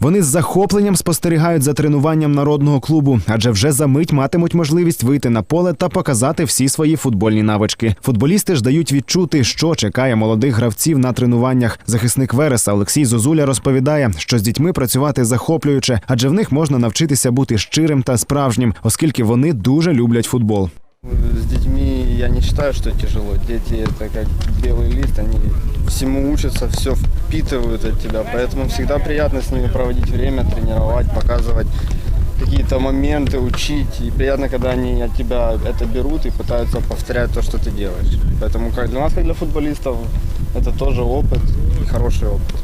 Вони з захопленням спостерігають за тренуванням народного клубу, адже вже за мить матимуть можливість вийти на поле та показати всі свої футбольні навички. Футболісти ж дають відчути, що чекає молодих гравців на тренуваннях. Захисник Вереса Олексій Зозуля розповідає, що з дітьми працювати захоплююче, адже в них можна навчитися бути щирим та справжнім, оскільки вони дуже люблять футбол. С детьми я не считаю, что тяжело. Дети это как белый лист, они всему учатся, все впитывают от тебя. Поэтому всегда приятно с ними проводить время, тренировать, показывать какие-то моменты, учить. И приятно, когда они от тебя это берут и пытаются повторять то, что ты делаешь. Поэтому как для нас, как для футболистов, это тоже опыт и хороший опыт.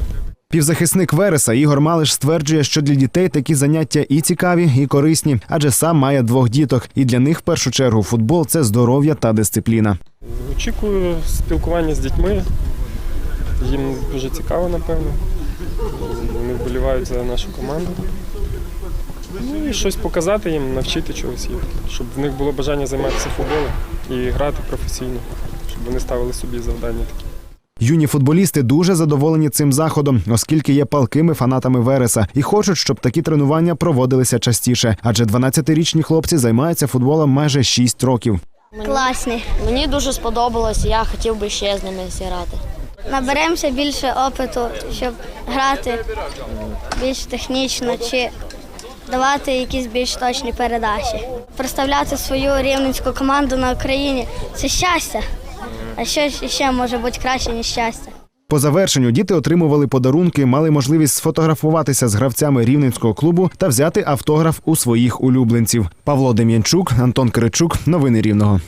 Півзахисник Вереса Ігор Малиш стверджує, що для дітей такі заняття і цікаві, і корисні, адже сам має двох діток, і для них в першу чергу футбол це здоров'я та дисципліна. Очікую спілкування з дітьми. їм дуже цікаво, напевно. Вони вболівають за нашу команду. Ну і щось показати їм, навчити чогось їх, щоб в них було бажання займатися футболом і грати професійно, щоб вони ставили собі завдання такі. Юні футболісти дуже задоволені цим заходом, оскільки є палкими фанатами Вереса, і хочуть, щоб такі тренування проводилися частіше. Адже 12-річні хлопці займаються футболом майже 6 років. Класні. Мені дуже сподобалось, я хотів би ще з ними зіграти. Наберемося більше опиту, щоб грати більш технічно чи давати якісь більш точні передачі. Представляти свою рівненську команду на Україні це щастя. А що ще може бути краще, ніж щастя? По завершенню діти отримували подарунки, мали можливість сфотографуватися з гравцями рівненського клубу та взяти автограф у своїх улюбленців. Павло Дем'янчук, Антон Киричук. Новини Рівного.